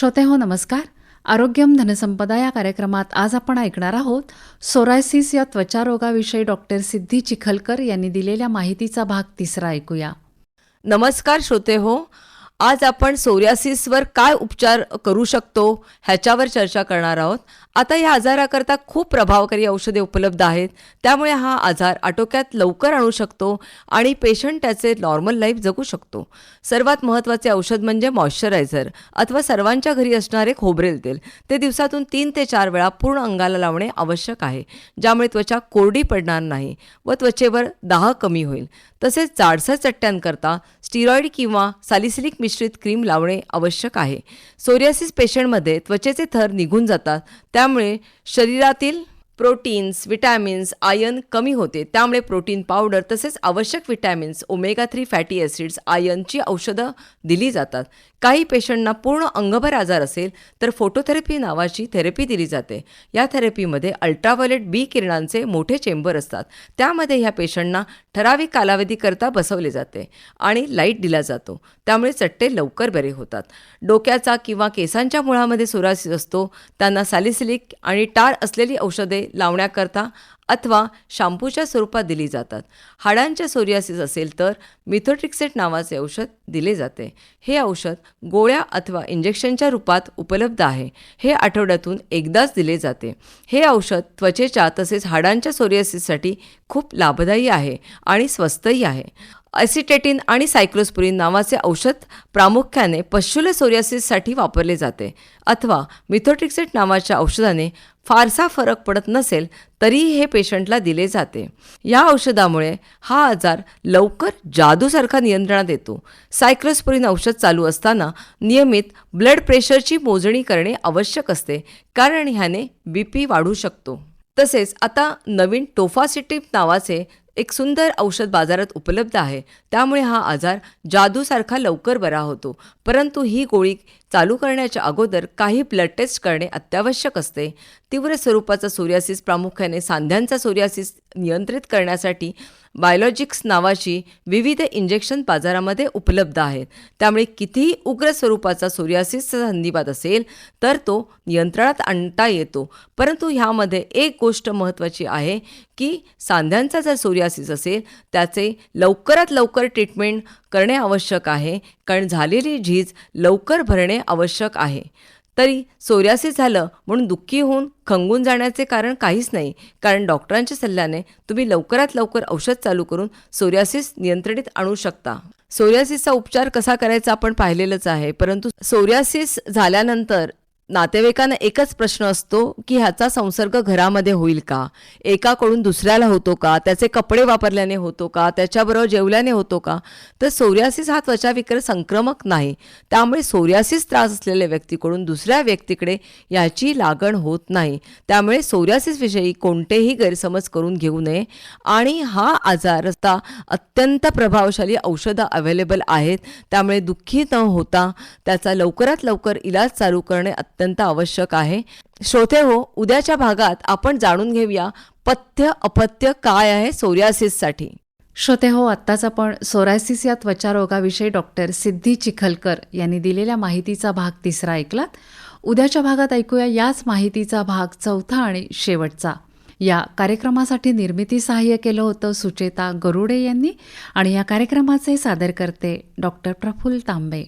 श्रोते हो नमस्कार. आरोग्यम धनसंपदा या कार्यक्रमात आज आपण ऐकणार आहोत सोरायसिस या त्वचारोगाविषयी डॉक्टर सिद्धी चिखलकर यांनी दिलेल्या माहितीचा भाग तिसरा ऐकूया. नमस्कार श्रोते हो. आज आपण सोरियासिसवर काय उपचार करू शकतो ह्याच्यावर चर्चा करणार आहोत. आता या आजाराकरता खूप प्रभावकारी औषधे उपलब्ध आहेत. त्यामुळे हा आजार आटोक्यात लवकर आणू शकतो आणि पेशंट त्याचे नॉर्मल लाईफ जगू शकतो. सर्वात महत्त्वाचे औषध म्हणजे मॉइश्चरायझर अथवा सर्वांच्या घरी असणारे खोबरेल तेल. ते दिवसातून तीन ते चार वेळा पूर्ण अंगाला लावणे आवश्यक आहे. ज्यामुळे त्वचा कोरडी पडणार नाही व त्वचेवर दाह कमी होईल. तसेच जाडसर चट्ट्यांकरता स्टिरॉइड किंवा सॅलिसिलिक मिश्रित क्रीम लावणे आवश्यक आहे. सोरियासिस पेशंटमध्ये त्वचेचे थर निघून जातात. त्यामुळे शरीरातील प्रोटीन्स विटॅमिन्स आयन कमी होते. त्यामुळे प्रोटीन पावडर तसेच आवश्यक vitamins omega three fatty acids आयनची औषधं दिली जातात. काही पेशंटना पूर्ण अंगभर आजार असेल तर फोटोथेरपी नावाची थेरपी दिली जाते. या थेरपीमध्ये अल्ट्राव्हायलेट बी किरणांचे मोठे चेंबर असतात. त्यामध्ये ह्या पेशंटना ठराविक कालावधीकरता बसवले जाते आणि लाइट दिला जातो. त्यामुळे चट्टे लवकर बरे होतात. डोक्याचा किंवा केसांच्या मुळामध्ये सुरासित असतो. त्यांना सॅलिसिलिक आणि टार असलेली औषधे लावण्याकरता अथवा शॅम्पूच्या स्वरूपात दिली जातात. हाडांच्या सोरियासिस असेल तर मिथोट्रिक्सेट नावाचे औषध दिले जाते. हे औषध गोळ्या अथवा इंजेक्शनच्या रूपात उपलब्ध आहे. हे आठवड्यातून एकदाच दिले जाते. हे औषध त्वचेच्या तसेच हाडांच्या सोरियासिससाठी खूप लाभदायी आहे आणि स्वस्तही आहे. ॲसिटेटिन आणि सायक्लोस्पुरिन नावाचे औषध प्रामुख्याने पश्चुल सोरियासिससाठी वापरले जाते अथवा मिथोट्रिक्सेट नावाच्या औषधाने फारसा फरक पडत नसेल तरीही हे पेशंटला दिले जाते. या औषधामुळे हा आजार लवकर जादूसारखा नियंत्रणात येतो. सायक्लोस्पुरिन औषध चालू असताना नियमित ब्लड प्रेशरची मोजणी करणे आवश्यक असते कारण ह्याने बी पी वाढू शकतो. तसेच आता नवीन टोफासिटिप नावाचे एक सुंदर औषध बाजारात उपलब्ध आहे. त्यामुळे हा आजार जादूसारखा लवकर बरा होतो. परंतु ही गोळी चालू करण्याच्या अगोदर काही ब्लड टेस्ट करणे अत्यावश्यक असते. तीव्र स्वरूपाचा सोरियासिस प्रामुख्याने सांध्यांचा सोरियासिस नियंत्रित करण्यासाठी बायोलॉजिक्स नावाची विविध इंजेक्शन बाजारामध्ये उपलब्ध आहेत. त्यामुळे कितीही उग्र स्वरूपाचा सोरियासिसचा संधिवात असेल तर तो नियंत्रणात आणता येतो. परंतु ह्यामध्ये एक गोष्ट महत्त्वाची आहे की सांध्यांचा जर सोरियासिस असेल त्याचे लवकरात लवकर ट्रीटमेंट करणे आवश्यक आहे. कारण झालेली झीज लवकर भरणे आवश्यक आहे. तरी सोऱ्यासी झालं म्हणून दुःखी होऊन खंगून जाण्याचे कारण काहीच नाही. कारण डॉक्टरांच्या सल्ल्याने तुम्ही लवकरात लवकर औषध चालू करून सोऱ्यासिस नियंत्रणित आणू शकता. सोऱ्यासिसचा उपचार कसा करायचा आपण पाहिलेलंच आहे. परंतु सोऱ्यासिस झाल्यानंतर नातेवाईकांना एकच प्रश्न असतो की ह्याचा संसर्ग घरामध्ये होईल का? एकाकडून दुसऱ्याला होतो का? त्याचे कपडे वापरल्याने होतो का? त्याच्याबरोबर जेवल्याने होतो का? तर सोरियासिस हा त्वचा त्वचाविकार संक्रमक नाही. त्यामुळे सोरियासिस त्रास असलेल्या व्यक्तीकडून दुसऱ्या व्यक्तीकडे याची लागण होत नाही. त्यामुळे सोरियासिसविषयी कोणतेही गैरसमज करून घेऊ नये. आणि हा आजार आता अत्यंत प्रभावशाली औषधं अवेलेबल आहेत. त्यामुळे दुःखी न होता त्याचा लवकरात लवकर इलाज चालू करणे अत्यंत अत्यंत आवश्यक आहे. श्रोते हो उद्याच्या भागात आपण जाणून घेऊया पथ्य अपथ्य काय आहे सोरियासिससाठी. श्रोते हो आत्ताच आपण सोरायसिस या त्वचारोगाविषयी डॉक्टर सिद्धी चिखलकर यांनी दिलेल्या माहितीचा भाग तिसरा ऐकलात. उद्याच्या भागात ऐकूया याच माहितीचा भाग चौथा आणि शेवटचा. या कार्यक्रमासाठी निर्मिती सहाय्य केलं होतं सुचेता गरुडे यांनी आणि या कार्यक्रमाचे सादर करते डॉक्टर प्रफुल्ल तांबे.